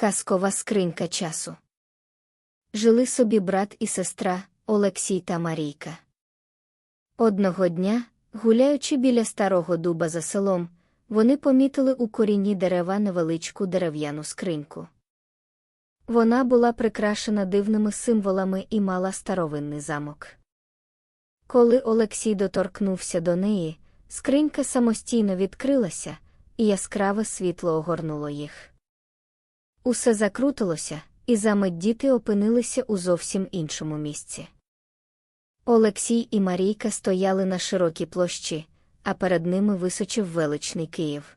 Казкова скринька часу. Жили собі брат і сестра Олексій та Марійка. Одного дня, гуляючи біля старого дуба за селом, вони помітили у корінні дерева невеличку дерев'яну скриньку. Вона була прикрашена дивними символами і мала старовинний замок. Коли Олексій доторкнувся до неї, скринька самостійно відкрилася, і яскраве світло огорнуло їх. Усе закрутилося, і замить діти опинилися у зовсім іншому місці. Олексій і Марійка стояли на широкій площі, а перед ними височив величний Київ.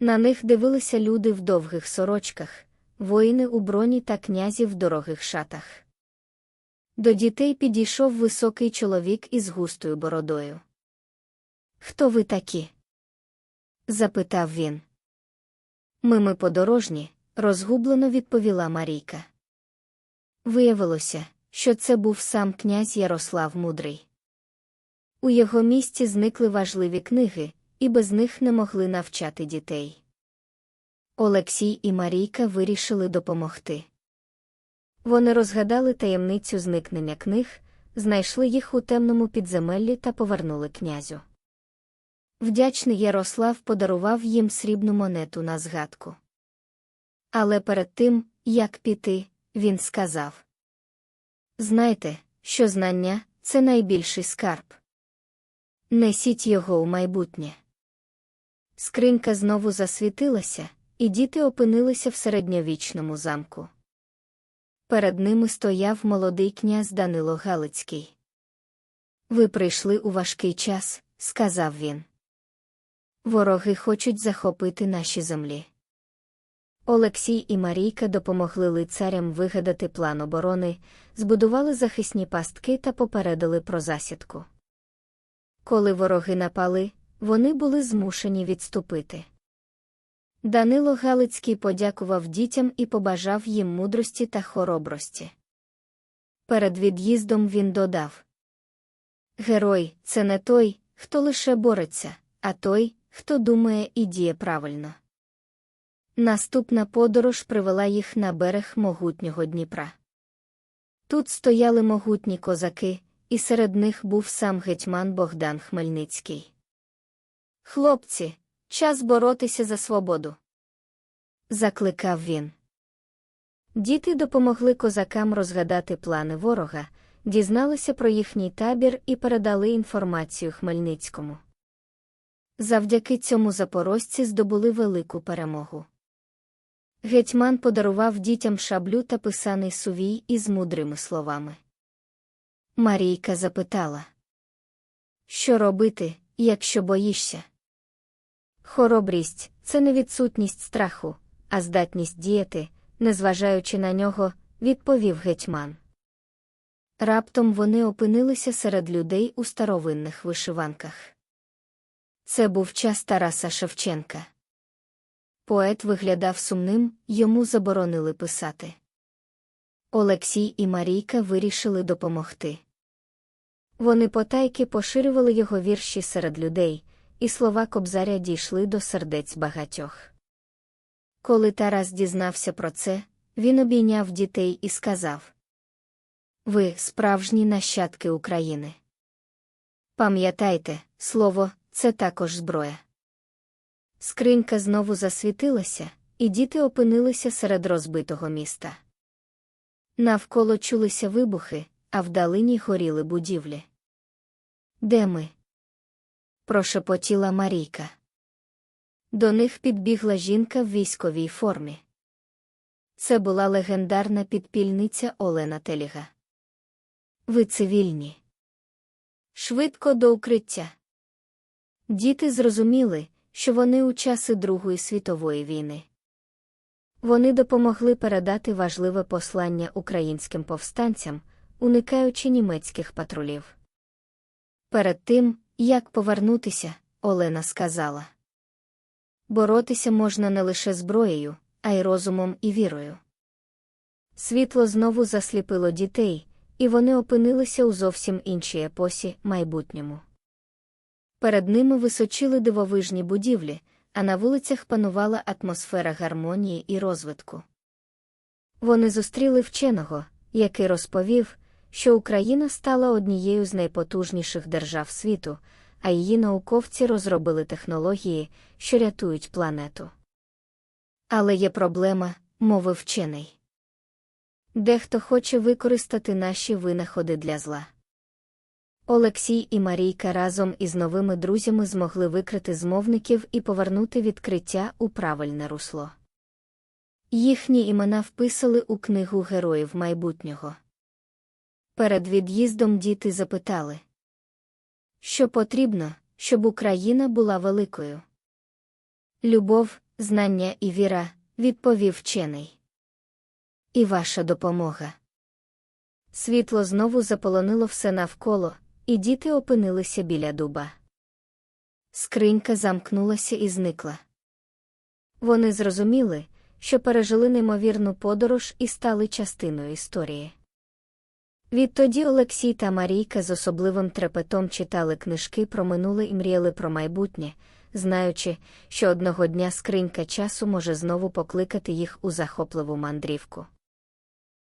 На них дивилися люди в довгих сорочках, воїни у броні та князі в дорогих шатах. До дітей підійшов високий чоловік із густою бородою. Хто ви такі? запитав він. Ми ми подорожні, розгублено відповіла Марійка. Виявилося, що це був сам князь Ярослав Мудрий. У його місті зникли важливі книги, і без них не могли навчати дітей. Олексій і Марійка вирішили допомогти. Вони розгадали таємницю зникнення книг, знайшли їх у темному підземеллі та повернули князю. Вдячний Ярослав подарував їм срібну монету на згадку. Але перед тим, як піти, він сказав Знайте, що знання це найбільший скарб. Несіть його у майбутнє. Скринька знову засвітилася, і діти опинилися в середньовічному замку. Перед ними стояв молодий князь Данило Галицький. Ви прийшли у важкий час, сказав він. Вороги хочуть захопити наші землі. Олексій і Марійка допомогли лицарям вигадати план оборони, збудували захисні пастки та попередили про засідку. Коли вороги напали, вони були змушені відступити. Данило Галицький подякував дітям і побажав їм мудрості та хоробрості. Перед від'їздом він додав Герой це не той, хто лише бореться, а той, хто думає і діє правильно. Наступна подорож привела їх на берег могутнього Дніпра. Тут стояли могутні козаки, і серед них був сам гетьман Богдан Хмельницький. Хлопці, час боротися за свободу. Закликав він. Діти допомогли козакам розгадати плани ворога, дізналися про їхній табір і передали інформацію Хмельницькому. Завдяки цьому запорожці здобули велику перемогу. Гетьман подарував дітям шаблю та писаний сувій із мудрими словами. Марійка запитала, Що робити, якщо боїшся? Хоробрість це не відсутність страху, а здатність діяти, незважаючи на нього, відповів гетьман. Раптом вони опинилися серед людей у старовинних вишиванках. Це був час Тараса Шевченка. Поет виглядав сумним, йому заборонили писати. Олексій і Марійка вирішили допомогти. Вони потайки поширювали його вірші серед людей, і слова Кобзаря дійшли до сердець багатьох. Коли Тарас дізнався про це, він обійняв дітей і сказав Ви справжні нащадки України. Пам'ятайте, слово це також зброя. Скринька знову засвітилася, і діти опинилися серед розбитого міста. Навколо чулися вибухи, а вдалині горіли будівлі. Де ми? прошепотіла Марійка. До них підбігла жінка в військовій формі. Це була легендарна підпільниця Олена Теліга. Ви цивільні. Швидко до укриття. Діти зрозуміли, що вони у часи Другої світової війни. Вони допомогли передати важливе послання українським повстанцям, уникаючи німецьких патрулів. Перед тим, як повернутися, Олена сказала боротися можна не лише зброєю, а й розумом і вірою. Світло знову засліпило дітей, і вони опинилися у зовсім іншій епосі майбутньому. Перед ними височили дивовижні будівлі, а на вулицях панувала атмосфера гармонії і розвитку. Вони зустріли вченого, який розповів, що Україна стала однією з найпотужніших держав світу, а її науковці розробили технології, що рятують планету. Але є проблема, мовив вчений. Дехто хоче використати наші винаходи для зла. Олексій і Марійка разом із новими друзями змогли викрити змовників і повернути відкриття у правильне русло. Їхні імена вписали у книгу героїв майбутнього. Перед від'їздом діти запитали, що потрібно, щоб Україна була великою. Любов, знання і віра, відповів вчений. І ваша допомога. Світло знову заполонило все навколо, і діти опинилися біля дуба. Скринька замкнулася і зникла. Вони зрозуміли, що пережили неймовірну подорож і стали частиною історії. Відтоді Олексій та Марійка з особливим трепетом читали книжки про минуле і мріяли про майбутнє, знаючи, що одного дня скринька часу може знову покликати їх у захопливу мандрівку.